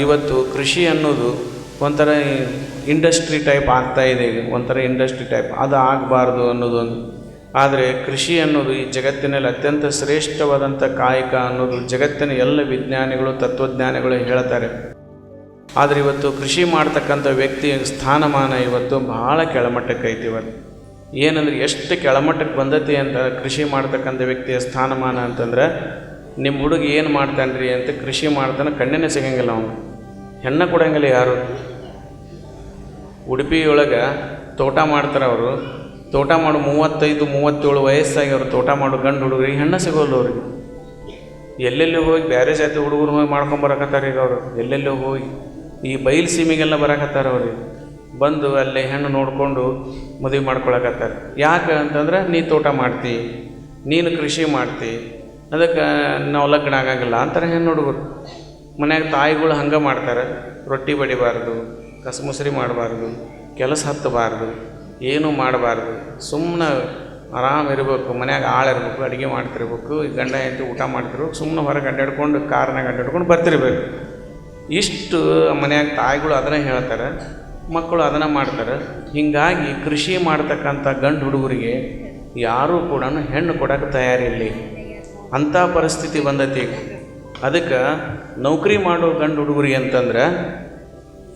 ಇವತ್ತು ಕೃಷಿ ಅನ್ನೋದು ಒಂಥರ ಇಂಡಸ್ಟ್ರಿ ಟೈಪ್ ಆಗ್ತಾ ಇದೆ, ಒಂಥರ ಇಂಡಸ್ಟ್ರಿ ಟೈಪ್ ಅದು ಆಗಬಾರ್ದು ಅನ್ನೋದೊಂದು ಆದರೆ ಕೃಷಿ ಅನ್ನೋದು ಈ ಜಗತ್ತಿನಲ್ಲಿ ಅತ್ಯಂತ ಶ್ರೇಷ್ಠವಾದಂಥ ಕಾಯಕ ಅನ್ನೋದು ಜಗತ್ತಿನ ಎಲ್ಲ ವಿಜ್ಞಾನಿಗಳು, ತತ್ವಜ್ಞಾನಿಗಳು ಹೇಳ್ತಾರೆ. ಆದರೆ ಇವತ್ತು ಕೃಷಿ ಮಾಡ್ತಕ್ಕಂಥ ವ್ಯಕ್ತಿಯ ಸ್ಥಾನಮಾನ ಇವತ್ತು ಬಹಳ ಕೆಳಮಟ್ಟಕ್ಕೆ ಐತಿ ಇವತ್ತು. ಏನಂದ್ರೆ ಎಷ್ಟು ಕೆಳಮಟ್ಟಕ್ಕೆ ಬಂದತಿ ಅಂತ ಕೃಷಿ ಮಾಡ್ತಕ್ಕಂಥ ವ್ಯಕ್ತಿಯ ಸ್ಥಾನಮಾನ ಅಂತಂದ್ರೆ ನಿಮ್ಮ ಹುಡುಗ ಏನು ಮಾಡ್ತಾನೆ ರೀ ಅಂತ ಕೃಷಿ ಮಾಡ್ತಾನೆ ಕಣ್ಣೇ ಸಿಗಂಗಿಲ್ಲ ಅವನು. ಹೆಣ್ಣು ಕೊಡಂಗಿಲ್ಲ ಯಾರು? ಉಡುಪಿಯೊಳಗೆ ತೋಟ ಮಾಡ್ತಾರೆ ಅವರು. ತೋಟ ಮಾಡು ಮೂವತ್ತೈದು, ಮೂವತ್ತೇಳು ವಯಸ್ಸಾಗಿ ಅವರು ತೋಟ ಮಾಡೋ ಗಂಡು ಹುಡುಗರಿಗೆ ಹೆಣ್ಣು ಸಿಗೋಲ್ಲ ಅವ್ರಿಗೆ. ಎಲ್ಲೆಲ್ಲಿ ಹೋಗಿ ಬೇರೆ ಜಾತಿ ಹುಡುಗರು ಹೋಗಿ ಮಾಡ್ಕೊಂಬರಕತ್ತಾರೆ ಈಗ ಅವರು. ಎಲ್ಲೆಲ್ಲೋ ಹೋಗಿ? ಈ ಬಯಲು ಸೀಮೆಗೆಲ್ಲ ಬರಕತ್ತಾರೆ ಅವ್ರಿಗೆ. ಬಂದು ಅಲ್ಲಿ ಹೆಣ್ಣು ನೋಡಿಕೊಂಡು ಮದುವೆ ಮಾಡ್ಕೊಳಕತ್ತಾರೆ. ಯಾಕೆ ಅಂತಂದ್ರೆ, ನೀ ತೋಟ ಮಾಡ್ತಿ, ನೀನು ಕೃಷಿ ಮಾಡ್ತಿ ಅದಕ್ಕೆ ನಾವು ಲಗ್ನ ಆಗಂಗಿಲ್ಲ ಅಂತಾರೆ ಹೆಣ್ಣು ಹುಡುಗರು. ಮನ್ಯಾಗ ತಾಯಿಗಳು ಹಂಗೆ ಮಾಡ್ತಾರೆ. ರೊಟ್ಟಿ ಬಡಿಬಾರ್ದು ಕಸಮುಸರಿ ಮಾಡಬಾರ್ದು, ಕೆಲಸ ಹತ್ತಬಾರ್ದು, ಏನೂ ಮಾಡಬಾರ್ದು. ಸುಮ್ಮನೆ ಆರಾಮ ಇರಬೇಕು, ಮನ್ಯಾಗ ಆಳಿರ್ಬೇಕು ಅಡುಗೆ ಮಾಡ್ತಿರ್ಬೇಕು, ಈ ಗಂಡ ಹೆಂಡತಿ ಊಟ ಮಾಡ್ತಿರ್ಬೇಕು ಸುಮ್ಮನೆ ಹೊರಗೆ ಅಡ್ಡಾಡ್ಕೊಂಡು ಕಾರ್ನಾಗ ಅಡ್ಡಾಡ್ಕೊಂಡು ಬರ್ತಿರ್ಬೇಕು. ಇಷ್ಟು ಮನ್ಯಾಗ ತಾಯಿಗಳು ಅದನ್ನೇ ಹೇಳ್ತಾರೆ ಮಕ್ಕಳು ಅದನ್ನು ಮಾಡ್ತಾರೆ. ಹೀಗಾಗಿ ಕೃಷಿ ಮಾಡ್ತಕ್ಕಂಥ ಗಂಡು ಹುಡುಗರಿಗೆ ಯಾರೂ ಕೂಡ ಹೆಣ್ಣು ಕೊಡೋಕೆ ತಯಾರಿಲ್ಲ. ಅಂಥ ಪರಿಸ್ಥಿತಿ ಬಂದೈತಿ ಈಗ. ಅದಕ್ಕೆ ನೌಕರಿ ಮಾಡೋ ಗಂಡು ಹುಡುಗರಿಗೆ ಅಂತಂದ್ರೆ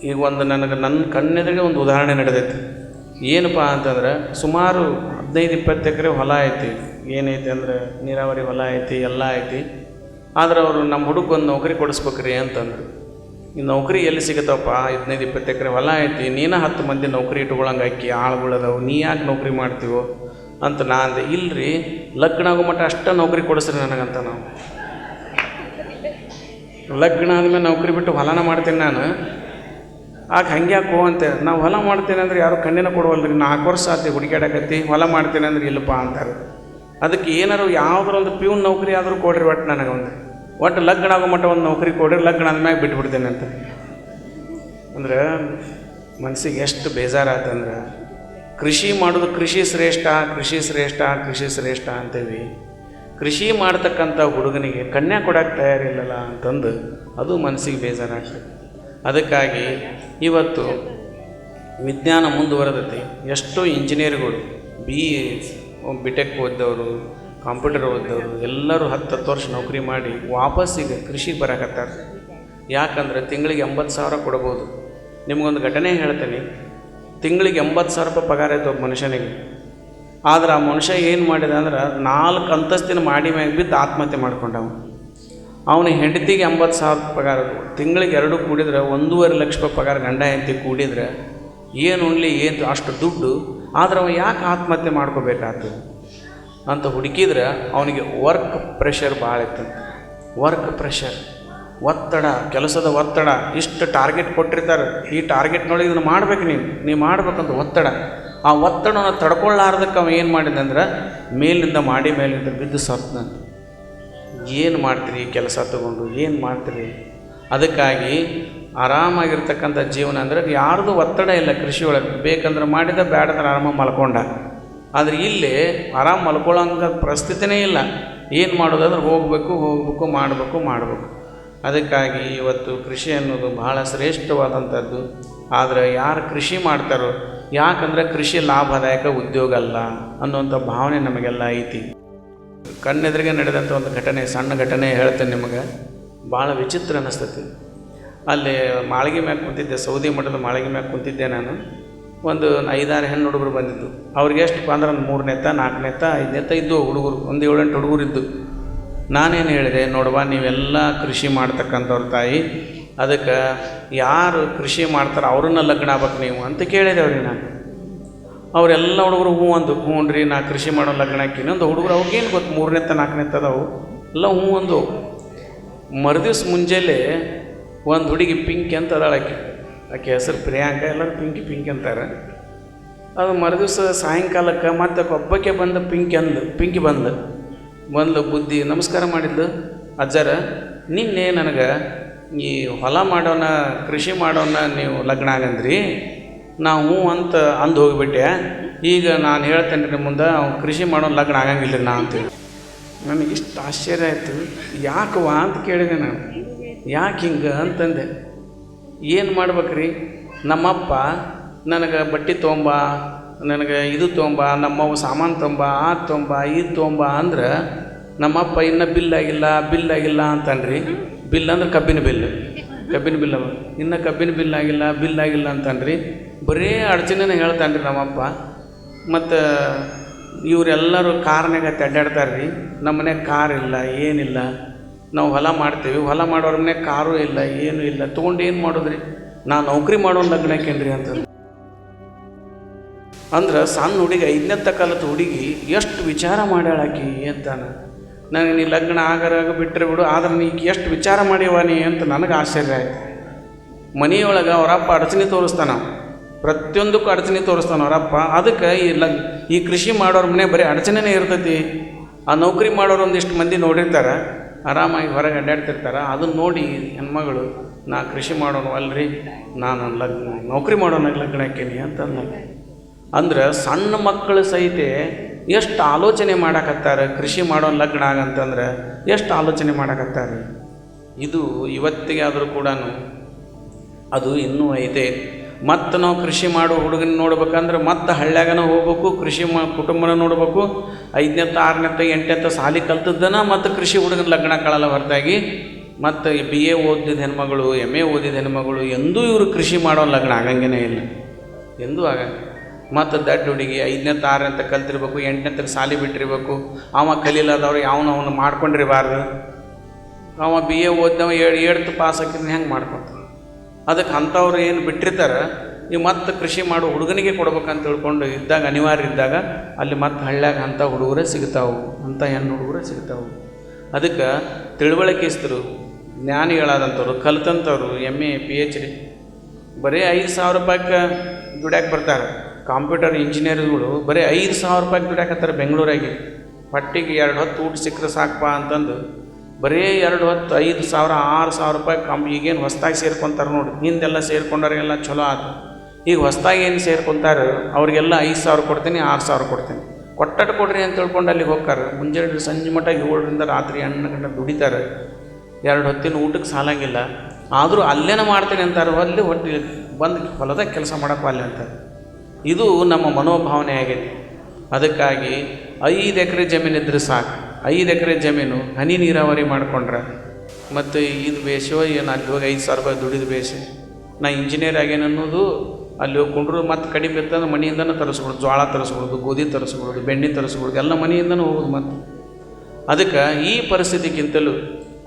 ಈಗ ಒಂದು ನನಗೆ ನನ್ನ ಕಣ್ಣೆದುರಿಗೆ ಒಂದು ಉದಾಹರಣೆ ನಡೆದೈತಿ. ಏನಪ್ಪ ಅಂತಂದ್ರೆ, ಸುಮಾರು ಹದಿನೈದು, ಇಪ್ಪತ್ತು ಎಕರೆ ಹೊಲ ಐತಿ. ಏನೈತಿ ಅಂದ್ರೆ, ನೀರಾವರಿ ಹೊಲ ಐತಿ, ಎಲ್ಲ ಐತಿ. ಆದ್ರೆ ಅವರು ನಮ್ಮ ಹುಡುಗೊಂದು ನೌಕರಿ ಕೊಡಿಸ್ಬೇಕ್ರಿ ಅಂತಂದ್ರೆ. ಈ ನೌಕರಿ ಎಲ್ಲಿ ಸಿಗತ್ತಪ್ಪ? ಹದಿನೈದು, ಇಪ್ಪತ್ತು ಎಕರೆ ಹೊಲ ಐತಿ. ನೀನು ಹತ್ತು ಮಂದಿ ನೌಕರಿ ಇಟ್ಕೊಳಂಗೆ ಆಕಿ ಆಳುಗಳದಾವು. ನೀ ಯಾಕೆ ನೌಕರಿ ಮಾಡ್ತೀವೋ? ಅಂತ ನಾ ಅಂದೆ, ಇಲ್ರಿ ಲಗ್ನ ಆಗೋ ಮಟ್ಟ ಅಷ್ಟ ನೌಕರಿ ಕೊಡಿಸ್ರಿ ನನಗಂತ ನಾವು. ಲಗ್ನ ಆದಮೇಲೆ ನೌಕರಿ ಬಿಟ್ಟು ಹೊಲನ ಮಾಡ್ತೀನಿ ನಾನು. ಆಗ ಹಂಗೆ ಯಾಕೋ ಅಂತ, ನಾವು ಹೊಲ ಮಾಡ್ತೀನಿ ಅಂದ್ರೆ ಯಾರು ಕಣ್ಣಿನ ಕೊಡುವಲ್ರಿ, ನಾಲ್ಕು ವರ್ಷ ಆತಿ ಹುಡುಕಾಡಕತ್ತಿ ಹೊಲ ಮಾಡ್ತೀನಿ ಅಂದ್ರೆ ಇಲ್ಲಪ್ಪ ಅಂತಾರೆ. ಅದಕ್ಕೆ ಏನಾರು ಯಾವ್ದಾರು ಒಂದು ಪ್ಯೂನ್ ನೌಕರಿ ಆದರೂ ಕೊಡ್ರಿ ಒಟ್ಟು ನನಗೆ ಒಂದು. ಒಟ್ಟು ಲಗ್ನ ಆಗೋ ಮಟ್ಟ ಒಂದು ನೌಕರಿ ಕೊಡ್ರಿ, ಲಗ್ನ ಆದ್ಮ್ಯಾಗ ಬಿಟ್ಬಿಡ್ತೀನಿ ಅಂತ. ಅಂದ್ರೆ ಮನಸ್ಸಿಗೆ ಎಷ್ಟು ಬೇಜಾರಾತಂದ್ರೆ ಕೃಷಿ ಮಾಡೋದು ಕೃಷಿ ಶ್ರೇಷ್ಠ ಕೃಷಿ ಶ್ರೇಷ್ಠ ಕೃಷಿ ಶ್ರೇಷ್ಠ ಅಂತೀವಿ ಕೃಷಿ ಮಾಡ್ತಕ್ಕಂಥ ಹುಡುಗನಿಗೆ ಕನ್ಯಾ ಕೊಡೋಕೆ ತಯಾರಿಲ್ಲಲ್ಲ ಅಂತಂದು ಅದು ಮನಸ್ಸಿಗೆ ಬೇಜಾರಾಗ್ತದೆ. ಅದಕ್ಕಾಗಿ ಇವತ್ತು ವಿಜ್ಞಾನ ಮುಂದುವರೆದೈತಿ. ಎಷ್ಟೋ ಇಂಜಿನಿಯರ್ಗಳು ಬಿ ಬಿ ಟೆಕ್ ಓದ್ದವರು ಕಂಪ್ಯೂಟರ್ ಓದ್ದವರು, ಎಲ್ಲರೂ ಹತ್ತು ಹತ್ತು ವರ್ಷ ನೌಕರಿ ಮಾಡಿ ವಾಪಸ್ಸಿಗೆ ಕೃಷಿಗೆ ಬರಕತ್ತಾರೆ. ಯಾಕಂದ್ರೆ ತಿಂಗಳಿಗೆ ಎಂಬತ್ತು ಸಾವಿರ ಕೊಡ್ಬೋದು. ನಿಮಗೊಂದು ಘಟನೆ ಹೇಳ್ತೀನಿ. ತಿಂಗಳಿಗೆ ಎಂಬತ್ತು ಸಾವಿರ ರೂಪಾಯಿ ಪಗಾರ ಐತೆ ಒಬ್ಬ ಮನುಷ್ಯನಿಗೆ. ಆದ್ರೆ ಆ ಮನುಷ್ಯ ಏನು ಮಾಡಿದ ಅಂದ್ರೆ ನಾಲ್ಕು ಅಂತಸ್ತಿನ ಮಾಡಿ ಮ್ಯಾಗ ಬಿದ್ದು ಆತ್ಮಹತ್ಯೆ ಮಾಡ್ಕೊಂಡವ. ಅವನ ಹೆಂಡತಿಗೆ ಎಂಬತ್ತು ಸಾವಿರ ಪಗಾರ ತಿಂಗಳಿಗೆ ಎರಡು ಕೂಡಿದ್ರೆ ಒಂದೂವರೆ ಲಕ್ಷ ರೂಪಾಯಿ ಪಗಾರ ಗಂಡ ಹೆಂಡತಿ ಕೂಡಿದ್ರೆ ಏನು ಉಣ್ಲಿ, ಏನು ಅಷ್ಟು ದುಡ್ಡು, ಆದ್ರೆ ಅವ ಯಾಕೆ ಆತ್ಮಹತ್ಯೆ ಮಾಡ್ಕೋಬೇಕಾಗ್ತದೆ ಅಂತ ಹುಡುಕಿದ್ರೆ ಅವನಿಗೆ ವರ್ಕ್ ಪ್ರೆಷರ್ ಭಾಳ ಇತ್ತು. ವರ್ಕ್ ಪ್ರೆಷರ್ ಒತ್ತಡ, ಕೆಲಸದ ಒತ್ತಡ, ಇಷ್ಟು ಟಾರ್ಗೆಟ್ ಕೊಟ್ಟಿರ್ತಾರೆ. ಈ ಟಾರ್ಗೆಟ್ನೊಳಗೆ ಇದನ್ನು ಮಾಡ್ಬೇಕು ನೀವು. ನೀವು ಮಾಡ್ಬೇಕಂತ ಒತ್ತಡ. ಆ ಒತ್ತಡನ ತಡ್ಕೊಳ್ಳಾರ್ದಕ್ಕೆ ಅವ ಏನು ಮಾಡಿದಂದ್ರೆ ಮೇಲಿಂದ ಮಾಡಿ ಮೇಲಿಂದ ಬಿದ್ದು ಸತ್ನ ಏನು ಮಾಡ್ತೀರಿ ಕೆಲಸ ತಗೊಂಡು? ಏನು ಮಾಡ್ತೀರಿ? ಅದಕ್ಕಾಗಿ ಆರಾಮಾಗಿರ್ತಕ್ಕಂಥ ಜೀವನ ಅಂದರೆ ಯಾರ್ದು ಒತ್ತಡ ಇಲ್ಲ ಕೃಷಿ ಒಳಗೆ. ಬೇಕಂದ್ರೆ ಮಾಡಿದ ಬೇಡಂದ್ರೆ ಆರಾಮ ಮಲ್ಕೊಂಡ. ಆದರೆ ಇಲ್ಲಿ ಆರಾಮ ಮಲ್ಕೊಳ್ಳೋಂಥ ಪರಿಸ್ಥಿತಿನೇ ಇಲ್ಲ. ಏನು ಮಾಡೋದಂದ್ರೆ ಹೋಗಬೇಕು ಹೋಗಬೇಕು, ಮಾಡಬೇಕು ಮಾಡಬೇಕು. ಅದಕ್ಕಾಗಿ ಇವತ್ತು ಕೃಷಿ ಅನ್ನೋದು ಬಹಳ ಶ್ರೇಷ್ಠವಾದಂಥದ್ದು. ಆದರೆ ಯಾರು ಕೃಷಿ ಮಾಡ್ತಾರೋ, ಯಾಕಂದರೆ ಕೃಷಿ ಲಾಭದಾಯಕ ಉದ್ಯೋಗ ಅಲ್ಲ ಅನ್ನುವಂಥ ಭಾವನೆ ನಮಗೆಲ್ಲ ಐತಿ. ಕಣ್ಣೆದುರಿಗೆ ನಡೆದಂಥ ಒಂದು ಘಟನೆ, ಸಣ್ಣ ಘಟನೆ ಹೇಳ್ತೇನೆ ನಿಮಗೆ. ಭಾಳ ವಿಚಿತ್ರ ಅನ್ನಿಸ್ತತಿ ಅಲ್ಲಿ ಮಾಳಿಗೆ ಮ್ಯಾಗ ಕುಂತಿದ್ದೆ, ಸೌದಿ ಮಠದ ಮಾಳಿಗೆ ಮ್ಯಾಗ ಕುಂತಿದ್ದೆ ನಾನು. ಒಂದು ಐದಾರು ಹೆಣ್ಣು ಹುಡುಗರು ಬಂದಿದ್ದು. ಅವ್ರಿಗೆ ಎಷ್ಟಪ್ಪ ಅಂದ್ರೆ ಒಂದು ನಾಲ್ಕನೇತ ಐದನೇತ ಇದ್ದು ಹುಡುಗರು. ಒಂದು ಏಳೆಂಟು ಹುಡುಗರು ಇದ್ದು. ನಾನೇನು ಹೇಳಿದೆ, ನೋಡುವ, ನೀವೆಲ್ಲ ಕೃಷಿ ಮಾಡ್ತಕ್ಕಂಥವ್ರ ತಾಯಿ, ಅದಕ್ಕೆ ಯಾರು ಕೃಷಿ ಮಾಡ್ತಾರೆ ಅವ್ರನ್ನ ಲಗ್ನ ಆಗ್ಬೇಕು ನೀವು ಅಂತ ಕೇಳಿದೆ ಅವ್ರಿಗೆ ನಾನು. ಅವರೆಲ್ಲ ಹುಡುಗರು, ಹ್ಞೂ ಅಂದು, ಹ್ಞೂ ರೀ ನಾ ಕೃಷಿ ಮಾಡೋ ಲಗ್ನ ಹಾಕಿನಿ ಒಂದು ಹುಡುಗರು ಅವ್ರಿಗೇನು ಗೊತ್ತು ಮೂರನೇತ ನಾಲ್ಕನೇ ಅದಾವು ಎಲ್ಲ ಹ್ಞೂ ಅಂದು. ಮರುದಿವ್ಸ ಮುಂಜಾನೆ ಒಂದು ಹುಡುಗಿ ಪಿಂಕಿ ಅಂತ ಅದಾಳ ಆಕೆ. ಆಕೆ ಹೆಸರು ಪ್ರಿಯಾಂಕ, ಎಲ್ಲರೂ ಪಿಂಕಿ ಪಿಂಕಿ ಅಂತಾರೆ. ಅದು ಮರುದಿವ್ಸ ಸಾಯಂಕಾಲಕ್ಕೆ ಮತ್ತೆ ಒಬ್ಬಕ್ಕೆ ಬಂದು ಪಿಂಕಿ ಅಂದು, ಪಿಂಕಿ ಬಂದು. ಬಂದು ಬುದ್ಧಿ, ನಮಸ್ಕಾರ ಮಾಡಿದ್ಲು. ಅಜ್ಜರ, ನಿನ್ನೆ ನನಗೆ ಈ ಹೊಲ ಮಾಡೋಣ, ಕೃಷಿ ಮಾಡೋಣ ನೀವು ಲಗ್ನ ಆಗಂದ್ರಿ. ನಾವು ಅಂತ ಅಂದು ಹೋಗಿಬಿಟ್ಟೆ. ಈಗ ನಾನು ಹೇಳ್ತೇನೆ ರೀ ಮುಂದೆ ಅವ್ನು ಕೃಷಿ ಮಾಡೋಣ, ಲಗ್ನ ಆಗಂಗಿಲ್ಲ ನಾ ಅಂತೇಳಿ. ನನಗೆ ಇಷ್ಟು ಆಶ್ಚರ್ಯ ಆಯಿತು. ಯಾಕವಾ ಅಂತ ಕೇಳಿದೆ ನಾನು. ಯಾಕೆ ಹಿಂಗೆ ಅಂತಂದೆ. ಏನು ಮಾಡ್ಬೇಕ್ರಿ? ನಮ್ಮಪ್ಪ ನನಗೆ ಬಟ್ಟೆ ತೊಗೊಂಬ ನನಗೆ ಇದು ತೊಗೊಂಬ ನಮ್ಮವ್ವ ಸಾಮಾನು ತೊಂಬ ಆ ತೊಂಬ ಇದು ತೊಂಬ ಅಂದ್ರೆ ನಮ್ಮಪ್ಪ ಇನ್ನೂ ಬಿಲ್ ಆಗಿಲ್ಲ ಬಿಲ್ ಆಗಿಲ್ಲ ಅಂತನ್ರಿ. ಬಿಲ್ ಅಂದ್ರೆ ಕಬ್ಬಿನ ಬಿಲ್. ಕಬ್ಬಿನ ಬಿಲ್ ಇನ್ನೂ ಕಬ್ಬಿನ ಬಿಲ್ ಆಗಿಲ್ಲ ಬಿಲ್ ಆಗಿಲ್ಲ ಅಂತನ್ರಿ. ಬರೀ ಅಡಚಣೆನ ಹೇಳ್ತಾನೆ ರೀ ನಮ್ಮಪ್ಪ. ಮತ್ತು ಇವರೆಲ್ಲರೂ ಕಾರ್ನಾಗ ಅಡ್ಡಾಡ್ತಾರೆ ರೀ ನಮ್ಮ ಮನ್ಯಾಗ ಕಾರ್ ಇಲ್ಲ, ಏನಿಲ್ಲ. ನಾವು ಹೊಲ ಮಾಡ್ತೀವಿ. ಹೊಲ ಮಾಡೋರ ಮನ್ಯಾಗ ಕಾರು ಇಲ್ಲ, ಏನೂ ಇಲ್ಲ. ತೊಗೊಂಡು ಏನು ಮಾಡೋದ್ರಿ? ನಾ ನೌಕರಿ ಮಾಡೋ ಲಗ್ನಕ್ಕೇನ್ರಿ ಅಂತ ಅಂದ್ರೆ ಸಣ್ಣ ಹುಡುಗಿ ಐದನೇ ಕಾಲದ ಹುಡುಗಿ ಎಷ್ಟು ವಿಚಾರ ಮಾಡ್ಯಾಳಾಕಿ ಅಂತಾನ ನನಗೆ ನೀ ಲಗ್ನ ಆಗರಾಗ ಬಿಟ್ಟರೆ ಬಿಡು, ಆದ್ರೆ ನೀ ಎಷ್ಟು ವಿಚಾರ ಮಾಡ್ಯವ ನೀ ಅಂತ ನನಗೆ ಆಶ್ಚರ್ಯ ಆಯ್ತು. ಮನೆಯೊಳಗೆ ಅವರಪ್ಪ ಅಡಚಣೆ ತೋರಿಸ್ತಾನ, ಪ್ರತಿಯೊಂದಕ್ಕೂ ಅಡಚಣೆ ತೋರಿಸ್ತಾನ ಅವರಪ್ಪ ಅದಕ್ಕೆ ಈ ಲಗ್, ಈ ಕೃಷಿ ಮಾಡೋರ ಮನೆ ಬರೀ ಅಡಚಣೆನೇ ಇರ್ತೈತಿ. ಆ ನೌಕರಿ ಮಾಡೋರು ಒಂದಿಷ್ಟು ಮಂದಿ ನೋಡಿರ್ತಾರೆ, ಆರಾಮಾಗಿ ಹೊರಗೆ ಅಡ್ಡಾಡ್ತಿರ್ತಾರೆ ಅದನ್ನ ನೋಡಿ ಹೆಣ್ಮಗಳು, ನಾ ಕೃಷಿ ಮಾಡೋನು ಅಲ್ರಿ ನಾನು ಲಗ್ನ ನೌಕರಿ ಮಾಡೋಣ ಲಗ್ನ ಹಾಕೀನಿ ಅಂತ ಅಂದ್ರೆ ಸಣ್ಣ ಮಕ್ಕಳು ಸಹಿತ ಎಷ್ಟು ಆಲೋಚನೆ ಮಾಡಕತ್ತಾರೆ? ಕೃಷಿ ಮಾಡೋ ಲಗ್ನ ಆಗಂತಂದ್ರೆ ಎಷ್ಟು ಆಲೋಚನೆ ಮಾಡಕತ್ತಾರೆ? ಇದು ಇವತ್ತಿಗೆ ಆದರೂ ಕೂಡ ಅದು ಇನ್ನೂ ಐತೆ. ಮತ್ತು ನಾವು ಕೃಷಿ ಮಾಡೋ ಹುಡುಗನ ನೋಡ್ಬೇಕಂದ್ರೆ ಮತ್ತೆ ಹಳ್ಳ್ಯಾಗನ ಹೋಗ್ಬೇಕು, ಕೃಷಿ ಮಾ ಕುಟುಂಬನ ನೋಡ್ಬೇಕು, ಐದನೇತ್ತ, ಆರನೇತ್ತ ಎಂಟನೇತ್ತ ಸಾಲಿ ಕಲ್ತದ್ದನ ಮತ್ತು ಕೃಷಿ ಹುಡುಗನ ಲಗ್ನ ಕಳಲ್ಲ ಹೊರತಾಗಿ. ಮತ್ತು ಬಿ ಎ ಓದಿದ ಹೆಣ್ಮಗಳು ಎಂ ಎ ಓದಿದ ಹೆಣ್ಮಗಳು ಎಂದೂ ಇವರು ಕೃಷಿ ಮಾಡೋ ಲಗ್ನ ಆಗಂಗೇ ಇಲ್ಲ. ಎಂದೂ ಆಗಂಗಿಲ್ಲ. ಮತ್ತು ದಡ್ಡ ಹುಡುಗಿ, ಐದನೇ ತಾರ ಅಂತ ಕಲ್ತಿರ್ಬೇಕು ಎಂಟನೇ ಸಾಲಿ ಬಿಟ್ಟಿರ್ಬೇಕು. ಅವ ಕಲೀಲಾದವ್ರು ಯಾವನು ಅವನು ಮಾಡ್ಕೊಂಡಿರಬಾರ್ದು. ಅವ ಬಿ ಎ ಓದ್ದವ ಏಳು, ಏಳ್ತು ಪಾಸ್ ಹಾಕಿದ್ನ ಹೆಂಗೆ ಮಾಡ್ಕೊತ? ಅದಕ್ಕೆ ಅಂಥವ್ರು ಏನು ಬಿಟ್ಟಿರ್ತಾರೆ ನೀವು ಮತ್ತೆ ಕೃಷಿ ಮಾಡೋ ಹುಡುಗನಿಗೆ ಕೊಡ್ಬೇಕಂತ ತಿಳ್ಕೊಂಡು ಇದ್ದಾಗ, ಅನಿವಾರ್ಯ ಇದ್ದಾಗ, ಅಲ್ಲಿ ಮತ್ತೆ ಹಳ್ಳ್ಯಾಗ ಅಂಥ ಹುಡುಗರೇ ಸಿಗ್ತಾವೆ, ಅಂಥ ಹೆಣ್ಣು ಹುಡುಗರೇ ಸಿಗ್ತಾವೆ. ಅದಕ್ಕೆ ತಿಳುವಳಿಕೆಸ್ತರು, ಜ್ಞಾನಿಗಳಾದಂಥವ್ರು, ಕಲ್ತಂಥವ್ರು M A P H D ಬರೀ ಐದು ಸಾವಿರ ರೂಪಾಯಿಗೆ ದುಡ್ಯಾಕೆ ಬರ್ತಾರೆ. ಕಂಪ್ಯೂಟರ್ ಇಂಜಿನಿಯರ್ಗಳು ಬರೀ ಐದು ಸಾವಿರ ರೂಪಾಯಿ ದುಡ್ಯಾಕತ್ತಾರೆ ಬೆಂಗಳೂರಾಗೆ. ಪಟ್ಟಿಗೆ ಎರಡು ಹೊತ್ತು ಊಟ ಸಿಕ್ಕರೆ ಸಾಕಪ್ಪ ಅಂತಂದು ಬರೀ ಎರಡು ಹೊತ್ತು, ಐದು ಸಾವಿರ, ಆರು ಸಾವಿರ ರೂಪಾಯಿ ಕಮ್ ಈಗೇನು ಹೊಸ್ದಾಗಿ ಸೇರ್ಕೊತಾರೆ ನೋಡಿ. ಹಿಂದೆಲ್ಲ ಸೇರ್ಕೊಂಡವ್ರಿಗೆಲ್ಲ ಚಲೋ ಆಯ್ತು ಈಗ ಹೊಸ್ದಾಗಿ ಏನು ಸೇರ್ಕೊಂತಾರೆ? ಅವ್ರಿಗೆಲ್ಲ ಐದು ಸಾವಿರ ಕೊಡ್ತೀನಿ, ಆರು ಸಾವಿರ ಕೊಡ್ತೀನಿ. ಕೊಟ್ಟಟ್ಟು ಕೊಡ್ರಿ ಅಂತ ತಿಳ್ಕೊಂಡು ಅಲ್ಲಿಗೆ ಹೋಗ್ತಾರೆ. ಮುಂಜಾನೆ ಸಂಜೆ ಮಟ್ಟ ಏಳರಿಂದ ರಾತ್ರಿ ಹಣ್ಣು ಗಂಟೆ ದುಡಿತಾರೆ. ಎರಡು ಹೊತ್ತಿನ ಊಟಕ್ಕೆ ಸಾಲಂಗಿಲ್ಲ. ಆದರೂ ಅಲ್ಲೇನ ಮಾಡ್ತೀನಿ ಅಂತಾರೆ ಅಲ್ಲಿ ಒಟ್ಟು ಬಂದು ಹೊಲದಾಗ ಕೆಲಸ ಮಾಡೋಕ್ಕೆ ಅಲ್ಲೇ ಅಂತಾರೆ ಇದು ನಮ್ಮ ಮನೋಭಾವನೆ ಆಗೈತಿ ಅದಕ್ಕಾಗಿ ಐದು ಎಕರೆ ಜಮೀನಿದ್ರೆ ಸಾಕು. ಐದು ಎಕರೆ ಜಮೀನು ಹನಿ ನೀರಾವರಿ ಮಾಡಿಕೊಂಡ್ರೆ. ಮತ್ತು ಇದು ಬೇಸೋ ಏನು ಅಲ್ಲಿ ಹೋಗಿ ಐದು ಸಾವಿರ ರೂಪಾಯಿ ದುಡಿದು ಬೇಷೆ. ನಾ ಇಂಜಿನಿಯರ್ ಅನ್ನೋದು ಅಲ್ಲಿ ಹೋಗಿ ಕುಂಡ್ರು ಮತ್ತು ಕಡಿಮೆ ಇರ್ತಂದ್ರೆ ಮನೆಯಿಂದನೂ ತರಿಸ್ಬಿಡೋದು ಜೋಳ ತರಿಸ್ಬಿಡೋದು ಗೋಧಿ ತರಿಸ್ಬಿಡೋದು ಬೆಣ್ಣೆ ತರಿಸ್ಬಿಡೋದು ಎಲ್ಲ ಮನೆಯಿಂದನೂ ಹೋಗೋದು ಮತ್ತು. ಅದಕ್ಕೆ ಈ ಪರಿಸ್ಥಿತಿಗಿಂತಲೂ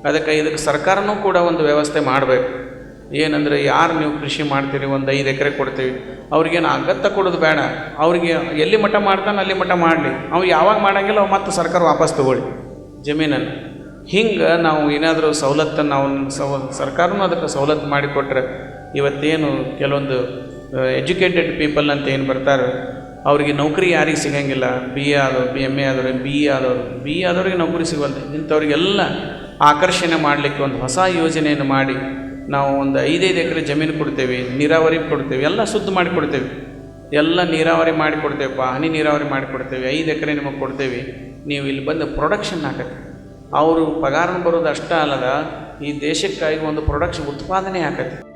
ಅದಕ್ಕೆ ಇದಕ್ಕೆ ಸರ್ಕಾರನೂ ಕೂಡ ಒಂದು ವ್ಯವಸ್ಥೆ ಮಾಡಬೇಕು. ಏನಂದರೆ ಯಾರು ನೀವು ಕೃಷಿ ಮಾಡ್ತೀರಿ? ಒಂದು ಐದು ಎಕರೆ ಕೊಡ್ತೀವಿ. ಅವ್ರಿಗೇನು ಅಗತ್ಯ ಕೊಡೋದು ಬೇಡ. ಅವ್ರಿಗೆ ಎಲ್ಲಿ ಮಟ್ಟ ಮಾಡ್ತಾನೆ ಅಲ್ಲಿ ಮಟ್ಟ ಮಾಡಲಿ. ಅವ್ರು ಯಾವಾಗ ಮಾಡಂಗಿಲ್ಲ ಅವು ಮತ್ತೆ ಸರ್ಕಾರ ವಾಪಸ್ ತಗೊಳ್ಳಿ. ಜಮೀನನ್ನು. ಹಿಂಗೆ ನಾವು ಏನಾದರೂ ಸವಲತ್ತನ್ನು ನಾವು ಸವ, ಸರ್ಕಾರನೂ ಅದಕ್ಕೆ ಸವಲತ್ತು ಮಾಡಿಕೊಟ್ರೆ ಇವತ್ತೇನು ಕೆಲವೊಂದು ಎಜುಕೇಟೆಡ್ ಪೀಪಲ್ ಅಂತ ಏನು ಬರ್ತಾರೆ, ಅವರಿಗೆ ನೌಕರಿ ಯಾರಿಗೆ ಸಿಗಂಗಿಲ್ಲ? ಬಿ ಎ ಆದವ್ರು, ಬಿ ಎಂ ಎ ಆದವ್ರು, ಬಿ ಎ ಆದವರು. ಬಿ ಎ ಆದವ್ರಿಗೆ ನೌಕರಿ ಸಿಗುವಂತೆ ಇಂಥವ್ರಿಗೆಲ್ಲ ಆಕರ್ಷಣೆ ಮಾಡಲಿಕ್ಕೆ ಒಂದು ಹೊಸ ಯೋಜನೆಯನ್ನು ಮಾಡಿ. ನಾವು ಒಂದು ಐದೈದು ಎಕರೆ ಜಮೀನು ಕೊಡ್ತೇವೆ, ನೀರಾವರಿ ಕೊಡ್ತೇವೆ, ಎಲ್ಲ ಶುದ್ಧ ಮಾಡಿ ಕೊಡ್ತೇವೆ. ಎಲ್ಲ ನೀರಾವರಿ ಮಾಡಿ ಕೊಡ್ತೇವಪ್ಪ ಹನಿ ನೀರಾವರಿ ಮಾಡಿ ಕೊಡ್ತೇವೆ, ಐದು ಎಕರೆ ನಿಮಗೆ ಕೊಡ್ತೇವೆ. ನೀವು ಇಲ್ಲಿ ಬಂದು ಪ್ರೊಡಕ್ಷನ್ ಹಾಕತ್ತೆ ಅವರು ಪಗಾರ ಬರೋದು ಅಷ್ಟೇ ಅಲ್ಲದ, ಈ ದೇಶಕ್ಕಾಗಿ ಒಂದು ಪ್ರೊಡಕ್ಷನ್ ಉತ್ಪಾದನೆ ಹಾಕತ್ತೆ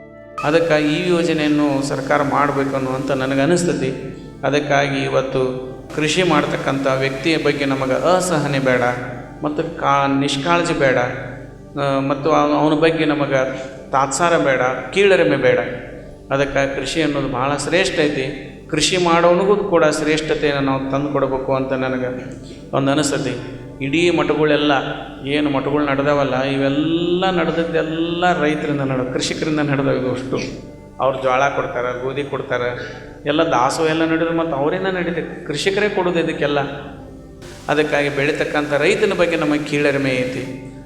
ಅದಕ್ಕೆ ಈ ಯೋಜನೆಯನ್ನು ಸರ್ಕಾರ ಮಾಡಬೇಕು ಅನ್ನುವಂಥ ನನಗೆ ಅನಿಸ್ತತಿ ಅದಕ್ಕಾಗಿ ಇವತ್ತು ಕೃಷಿ ಮಾಡ್ತಕ್ಕಂಥ ವ್ಯಕ್ತಿಯ ಬಗ್ಗೆ ನಮಗೆ ಅಸಹನೆ ಬೇಡ, ಮತ್ತು ಕಾ, ನಿಷ್ಕಾಳಜಿ ಬೇಡ ಮತ್ತು ಅವ- ಅವನ ಬಗ್ಗೆ ನಮಗೆ ತಾತ್ಸಾರ ಬೇಡ, ಕೀಳರಿಮೆ ಬೇಡ. ಅದಕ್ಕೆ ಕೃಷಿ ಅನ್ನೋದು ಬಹಳ ಶ್ರೇಷ್ಠ ಐತಿ. ಕೃಷಿ ಮಾಡೋನಿಗೂ ಕೂಡ ಶ್ರೇಷ್ಠತೆಯನ್ನು ನಾವು ತಂದು ಕೊಡಬೇಕು ಅಂತ ನನಗೆ ಒಂದು ಅನಿಸ್ತತಿ ಇಡೀ ಮಠಗಳೆಲ್ಲ ಏನು ಮಠಗಳು ನಡೆದವಲ್ಲ, ಇವೆಲ್ಲ ನಡೆದದ್ದೆಲ್ಲ ರೈತರಿಂದ ನಡೆದ ಕೃಷಿಕರಿಂದ ನಡೆದವು ಇದು ಅಷ್ಟು. ಅವ್ರು ಜೋಳ ಕೊಡ್ತಾರೆ, ಗೋಧಿ ಕೊಡ್ತಾರೆ, ಎಲ್ಲ ದಾಸೋ ಎಲ್ಲ ನಡೆದು ಮತ್ತು ಅವರಿಂದ ನಡೀತೈತೆ. ಕೃಷಿಕರೇ ಕೊಡೋದು ಇದಕ್ಕೆಲ್ಲ. ಅದಕ್ಕಾಗಿ ಬೆಳೀತಕ್ಕಂಥ ರೈತನ ಬಗ್ಗೆ ನಮಗೆ ಕೀಳರಿಮೆ ಐತಿ.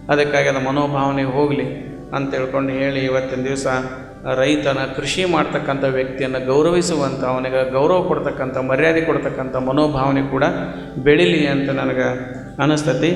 ಅದಕ್ಕಾಗಿ ಅದು ಮನೋಭಾವನೆ ಹೋಗಲಿ. ಅಂತ ಹೇಳ್ಕೊಂಡು ಹೇಳಿ ಇವತ್ತಿನ ದಿವಸ ರೈತನ ಕೃಷಿ ಮಾಡ್ತಕ್ಕಂಥ ವ್ಯಕ್ತಿಯನ್ನು ಗೌರವಿಸುವಂಥ ಅವನಿಗೆ ಗೌರವ ಕೊಡ್ತಕ್ಕಂಥ ಮರ್ಯಾದೆ ಕೊಡ್ತಕ್ಕಂಥ ಮನೋಭಾವನೆ ಕೂಡ ಬೆಳೀಲಿ ಅಂತ ನನಗೆ ಅನ್ನಿಸ್ತತಿ